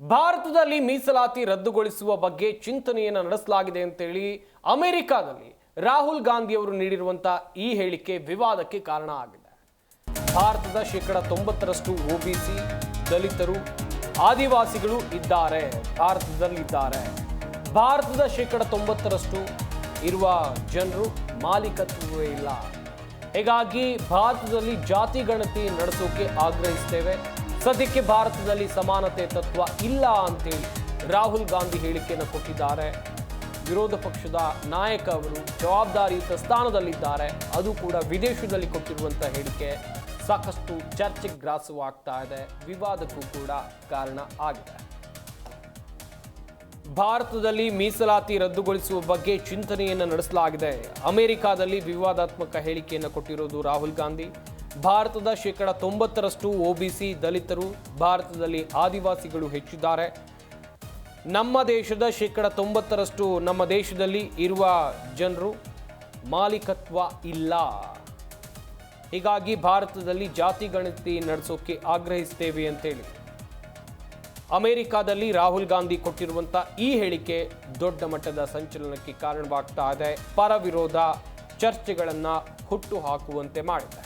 ಭಾರತದಲ್ಲಿ ಮೀಸಲಾತಿ ರದ್ದುಗೊಳಿಸುವ ಬಗ್ಗೆ ಚಿಂತನೆಯನ್ನು ನಡೆಸಲಾಗಿದೆ ಅಂತೇಳಿ ಅಮೆರಿಕಾದಲ್ಲಿ ರಾಹುಲ್ ಗಾಂಧಿ ಅವರು ನೀಡಿರುವಂತಹ ಈ ಹೇಳಿಕೆ ವಿವಾದಕ್ಕೆ ಕಾರಣ ಆಗಿದೆ. ಭಾರತದ ಶೇಕಡ ತೊಂಬತ್ತರಷ್ಟು ಒಬಿಸಿ ದಲಿತರು, ಆದಿವಾಸಿಗಳು ಇದ್ದಾರೆ. ಭಾರತದಲ್ಲಿದ್ದಾರೆ. ಭಾರತದ ಶೇಕಡ ತೊಂಬತ್ತರಷ್ಟು ಇರುವ ಜನರು ಮಾಲೀಕತ್ವವೇ ಇಲ್ಲ. ಹೀಗಾಗಿ ಭಾರತದಲ್ಲಿ ಜಾತಿ ಗಣತಿ ನಡೆಸೋಕೆ ಆಗ್ರಹಿಸ್ತೇವೆ. ಸದ್ಯಕ್ಕೆ ಭಾರತದಲ್ಲಿ ಸಮಾನತೆ ತತ್ವ ಇಲ್ಲ ಅಂತೇಳಿ ರಾಹುಲ್ ಗಾಂಧಿ ಹೇಳಿಕೆಯನ್ನು ಕೊಟ್ಟಿದ್ದಾರೆ. ವಿರೋಧ ಪಕ್ಷದ ನಾಯಕ ಅವರು ಜವಾಬ್ದಾರಿಯುತ ಸ್ಥಾನದಲ್ಲಿದ್ದಾರೆ. ಅದು ಕೂಡ ವಿದೇಶದಲ್ಲಿ ಕೊಟ್ಟಿರುವಂಥ ಹೇಳಿಕೆ. ಸಾಕಷ್ಟು ಚರ್ಚೆಗೆ ಗ್ರಾಸವಾಗ್ತಾ ಇದೆ. ವಿವಾದಕ್ಕೂ ಕೂಡ ಕಾರಣ ಆಗಿದೆ. ಭಾರತದಲ್ಲಿ ಮೀಸಲಾತಿ ರದ್ದುಗೊಳಿಸುವ ಬಗ್ಗೆ ಚಿಂತನೆಯನ್ನು ನಡೆಸಲಾಗಿದೆ. ಅಮೆರಿಕಾದಲ್ಲಿ ವಿವಾದಾತ್ಮಕ ಹೇಳಿಕೆಯನ್ನು ಕೊಟ್ಟಿರೋದು ರಾಹುಲ್ ಗಾಂಧಿ. ಭಾರತದ ಶೇಕಡ ತೊಂಬತ್ತರಷ್ಟು ಒಬಿಸಿ ದಲಿತರು ಭಾರತದಲ್ಲಿ ಆದಿವಾಸಿಗಳು ಹೆಚ್ಚಿದ್ದಾರೆ. ನಮ್ಮ ದೇಶದ ಶೇಕಡ ತೊಂಬತ್ತರಷ್ಟು ನಮ್ಮ ದೇಶದಲ್ಲಿ ಇರುವ ಜನರು ಮಾಲೀಕತ್ವ ಇಲ್ಲ. ಹೀಗಾಗಿ ಭಾರತದಲ್ಲಿ ಜಾತಿ ಗಣತಿ ನಡೆಸೋಕೆ ಆಗ್ರಹಿಸ್ತೇವೆ ಅಂತೇಳಿ. ಅಮೆರಿಕಾದಲ್ಲಿ ರಾಹುಲ್ ಗಾಂಧಿ ಕೊಟ್ಟಿರುವಂಥ ಈ ಹೇಳಿಕೆ ದೊಡ್ಡ ಮಟ್ಟದ ಸಂಚಲನಕ್ಕೆ ಕಾರಣವಾಗ್ತಾ ಇದೆ. ಪರ ವಿರೋಧ ಚರ್ಚೆಗಳನ್ನು ಹುಟ್ಟು ಹಾಕುವಂತೆ ಮಾಡಿದೆ.